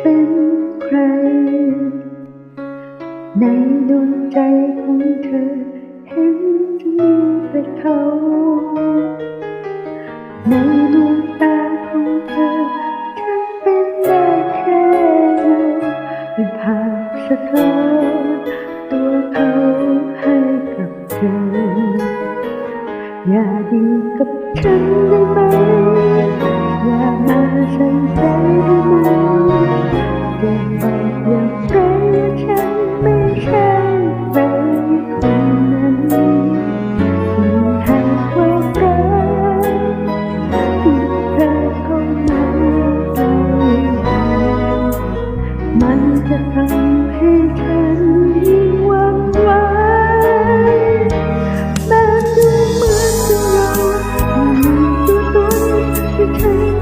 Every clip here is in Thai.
เป็นใคร ในดวงใจของเธอ เห็นจะมีแต่เขา ในดวงตาของเธอฉันเป็นแค่เป็นภาพสะท้อนตัวเขาให้กับเธอ อย่าดีกับฉันได้ไหม ว่ามาฉันใจมันเกิดไปอย่างไร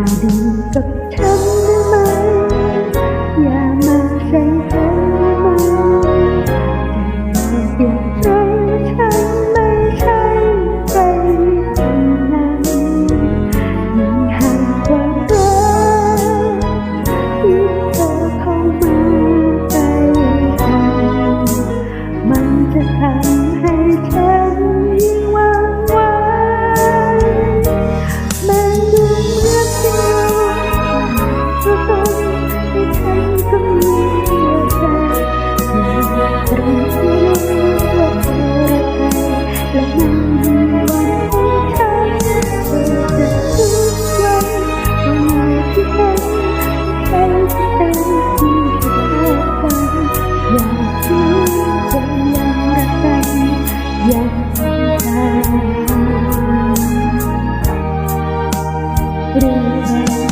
าดีกับฉันได้ไหมอย่า 路。